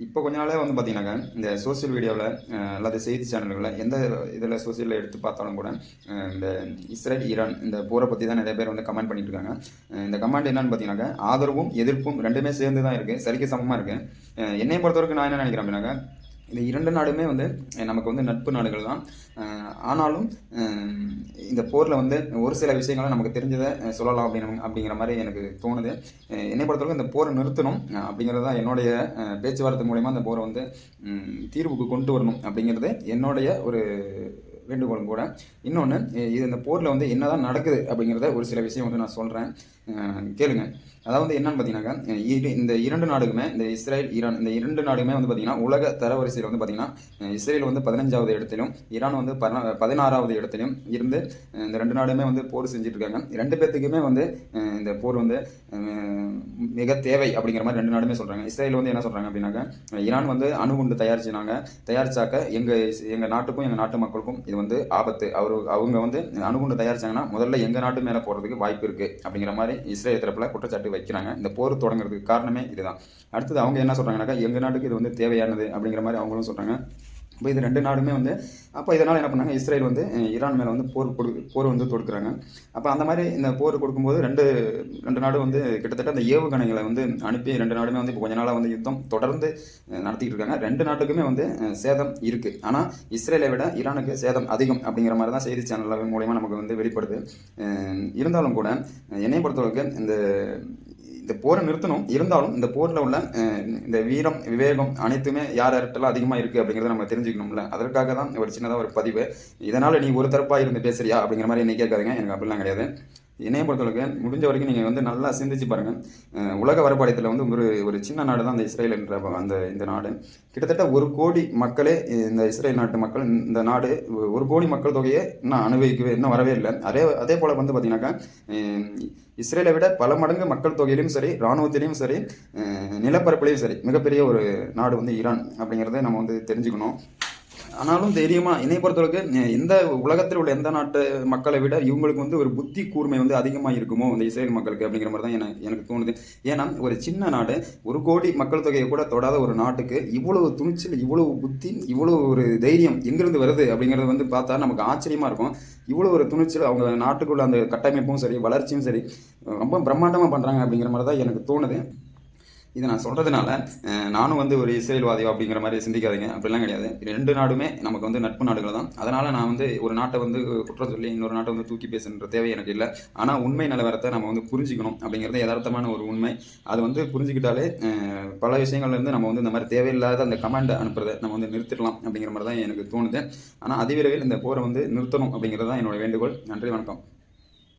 இப்போ கொஞ்ச நாளே வந்து பார்த்தீங்கன்னாக்கா இந்த சோஷியல் மீடியாவில் அல்லாத செய்தி சேனல்களில் எந்த இதில் சோஷியலில் எடுத்து பார்த்தாலும் கூட இந்த இஸ்ரேல் ஈரான் இந்த போரை பற்றி தான் நிறைய பேர் வந்து கமெண்ட் பண்ணிட்டு இருக்காங்க இந்த கமெண்ட் என்னன்னு பார்த்தீங்கன்னாக்கா ஆதரவும் எதிர்ப்பும் ரெண்டுமே சேர்ந்து தான் இருக்குது சரிக்கு சமமாக இருக்குது என்னை பொறுத்தவரைக்கும் நான் என்ன நினைக்கிறேன் அப்படின்னாக்கா இந்த இரண்டு நாடுமே வந்து நமக்கு வந்து நட்பு நாடுகள் தான். ஆனாலும் இந்த போரில் வந்து ஒரு சில விஷயங்களை நமக்கு தெரிஞ்சதை சொல்லலாம் அப்படின்னு அப்படிங்கிற மாதிரி எனக்கு தோணுது. என்னை பொறுத்தவரைக்கும் இந்த போரை நிறுத்தணும் அப்படிங்கிறது தான் என்னுடைய பேச்சுவார்த்தை மூலயமா அந்த போரை வந்து தீர்வுக்கு கொண்டு வரணும் அப்படிங்கிறது என்னுடைய ஒரு வேண்டுகோளும் கூட. இன்னொன்று இது இந்த போரில் வந்து என்னதான் நடக்குது அப்படிங்கிறத ஒரு சில விஷயம் வந்து நான் சொல்கிறேன் கேளுங்க. அதாவது என்னன்னு பார்த்தீங்கன்னாக்கா இரு- இந்த இரண்டு நாடுக்குமே இந்த இஸ்ரேல் ஈரான் இந்த இரண்டு நாடுமே வந்து பார்த்தீங்கன்னா உலக தரவரிசையில் வந்து பார்த்தீங்கன்னா இஸ்ரேல் வந்து பதினஞ்சாவது இடத்திலும் ஈரான் வந்து பதினா- பதினாறாவது இடத்திலும் இருந்து இந்த ரெண்டு நாடுமே வந்து போர் செஞ்சுட்ருக்காங்க. ரெண்டு பேர்த்துக்குமே வந்து இந்த போர் வந்து மிக தேவை அப்படிங்கிற மாதிரி ரெண்டு நாடுமே சொல்கிறாங்க இஸ்ரேல் வந்து என்ன சொல்கிறாங்க அப்படின்னாக்கா ஈரான் வந்து அணுகுண்டு தயாரிச்சினாங்க. தயாரிச்சாக்க எங்கள் எங்கள் நாட்டுக்கும் எங்கள் நாட்டு மக்களுக்கும் இது வந்து ஆபத்து அவர் அவங்க வந்து அணுகுண்டு தயாரிச்சாங்கன்னா முதல்ல எங்கள் நாட்டு மேலே போகிறதுக்கு வாய்ப்பு இருக்குது அப்படிங்கிற மாதிரி இஸ்ரேல் தரப்பில் குற்றச்சாட்டு வைக்கிறாங்க. இந்த போர் தொடங்குறதுக்கு காரணமே இதுதான். அடுத்தது அவங்க என்ன சொல்கிறாங்கனாக்கா எங்கள் நாட்டுக்கு இது வந்து தேவையானது அப்படிங்கிற மாதிரி அவங்களும் சொல்கிறாங்க இப்போ இது ரெண்டு நாடுமே வந்து அப்போ இதனால் என்ன பண்ணாங்க? இஸ்ரேல் வந்து ஈரான் மேலே வந்து போர் கொடு போர் வந்து தொடுக்குறாங்க. அப்போ அந்த மாதிரி இந்த போர் கொடுக்கும்போது ரெண்டு ரெண்டு நாடும் வந்து கிட்டத்தட்ட அந்த ஏவுகணைகளை வந்து அனுப்பி ரெண்டு நாடுமே வந்து இப்போ கொஞ்ச நாளாக வந்து யுத்தம் தொடர்ந்து நடத்திக்கிட்டு நடத்திட்டு இருக்காங்க. ரெண்டு நாட்டுக்குமே வந்து சேதம் இருக்குது ஆனால் இஸ்ரேலை விட ஈரானுக்கு சேதம் அதிகம் அப்படிங்கிற மாதிரி தான் செய்தி சேனல் மூலயமா நமக்கு வந்து வெளிப்படுது. இருந்தாலும் கூட என்னை பொறுத்தளவுக்கு இந்த இந்த போரை நிறுத்தணும். இருந்தாலும் இந்த போரில் உள்ள இந்த வீரம் விவேகம் அனைத்துமே யார் யார்கிட்டலாம் அதிகமாக இருக்குது அப்படிங்கிறத நம்ம தெரிஞ்சுக்கணும்ல. அதற்காக தான் ஒரு சின்னதாக ஒரு பதிவு. இதனால் நீ ஒரு தரப்பாக இருந்து பேசுறியா அப்படிங்கிற மாதிரி என்னை கேட்காதுங்க. எனக்கு அப்படிலாம் கிடையாது. என்னைய பொறுத்தளவுக்கு முடிஞ்ச வரைக்கும் நீங்கள் வந்து நல்லா சிந்திச்சு பாருங்கள் உலக வரப்பாடத்தில் வந்து ஒரு ஒரு சின்ன நாடு தான் அந்த இஸ்ரேல் என்ற அந்த இந்த நாடு. கிட்டத்தட்ட ஒரு கோடி மக்களே இந்த இஸ்ரேல் நாட்டு மக்கள் இந்த நாடு ஒரு கோடி மக்கள் தொகையை இன்னும் அனுபவிக்கவே இன்னும் வரவே இல்லை. அதே அதே போல் வந்து பார்த்தீங்கன்னாக்கா இஸ்ரேலை விட பல மடங்கு மக்கள் தொகையிலும் சரி இராணுவத்திலையும் சரி நிலப்பரப்புலையும் சரி மிகப்பெரிய ஒரு நாடு வந்து ஈரான் அப்படிங்கிறத நம்ம வந்து தெரிஞ்சுக்கணும். ஆனாலும் தைரியமாக என்னை பொறுத்தளவுக்கு எந்த உலகத்தில் உள்ள எந்த நாட்டு மக்களை விட இவங்களுக்கு வந்து ஒரு புத்தி கூர்மை வந்து அதிகமாக இருக்குமோ இந்த இஸ்ரேல் மக்களுக்கு அப்படிங்கிற மாதிரி தான் எனக்கு எனக்கு தோணுது. ஏன்னா ஒரு சின்ன நாடு ஒரு கோடி மக்கள் தொகையை கூட தொடாத ஒரு நாட்டுக்கு இவ்வளவு துணிச்சல் இவ்வளவு புத்தி இவ்வளவு ஒரு தைரியம் எங்கிருந்து வருது அப்படிங்கிறது வந்து பார்த்தா நமக்கு ஆச்சரியமாக இருக்கும். இவ்வளோ ஒரு துணிச்சல் அவங்க நாட்டுக்குள்ள அந்த கட்டமைப்பும் சரி வளர்ச்சியும் சரி ரொம்ப பிரம்மாண்டமாக பண்ணுறாங்க அப்படிங்கிற மாதிரி தான் எனக்கு தோணுது. இதை நான் சொல்கிறதுனால நானும் வந்து ஒரு இஸ்ரேல்வாதியோ அப்படிங்கிற மாதிரி சிந்திக்காதீங்க. அப்படிலாம் கிடையாது. ரெண்டு நாடுமே நமக்கு வந்து நட்பு நாடுகள் தான். அதனால் நான் வந்து ஒரு நாட்டை வந்து குற்றம் சொல்லி இன்னொரு நாட்டை வந்து தூக்கி பேசுன்ற தேவை எனக்கு இல்லை. ஆனால் உண்மை நிலவரத்தை நம்ம வந்து புரிஞ்சுக்கணும் அப்படிங்கிறது யதார்த்தமான ஒரு உண்மை. அது வந்து புரிஞ்சுக்கிட்டாலே பல விஷயங்கள்லேருந்து நம்ம வந்து இந்த மாதிரி தேவையில்லாத அந்த கமெண்ட் அனுப்புறதை நம்ம வந்து நிறுத்திடலாம் அப்படிங்கிற மாதிரி தான் எனக்கு தோணுது. ஆனால் அதிவிரைவில் இந்த போரை வந்து நிறுத்தணும் அப்படிங்கிறது தான் என்னோட வேண்டுகோள். நன்றி வணக்கம்.